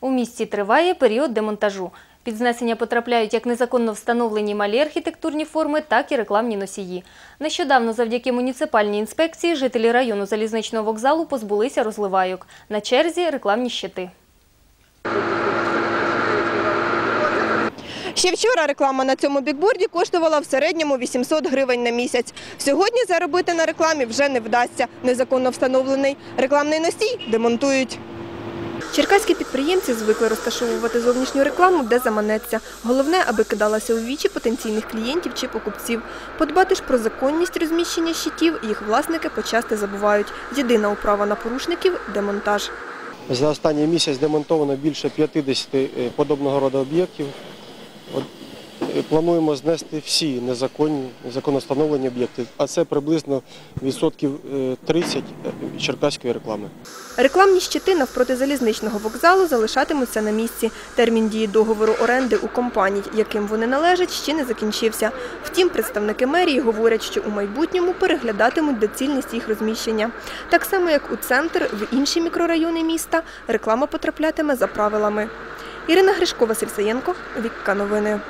У місті триває період демонтажу. Під знесення потрапляють як незаконно встановлені малі архітектурні форми, так і рекламні носії. Нещодавно завдяки муніципальній інспекції жителі району залізничного вокзалу позбулися розливайок. На черзі рекламні щити. Ще вчора реклама на цьому бікборді коштувала в середньому 800 гривень на місяць. Сьогодні заробити на рекламі вже не вдасться. Незаконно встановлений рекламний носій демонтують. Черкаські підприємці звикли розташовувати зовнішню рекламу, де заманеться. Головне, аби кидалася у вічі потенційних клієнтів чи покупців. Подбати ж про законність розміщення щитів їх власники почасти забувають. Єдина управа на порушників – демонтаж. За останній місяць демонтовано більше 50 е, подобного роду об'єктів. Е, Плануємо знести всі незаконні, незаконно встановлені об'єкти, а це приблизно відсотків е, 30 черкаської реклами. Рекламні щити навпроти залізничного вокзалу залишатимуться на місці. Термін дії договору оренди у компаній, яким вони належать, ще не закінчився. Втім, представники мерії говорять, що у майбутньому переглядатимуть доцільність їх розміщення. Так само, як у центр, в інші мікрорайони міста реклама потраплятиме за правилами. Ірина Гришко, Василь Саєнко, Вікка Новини.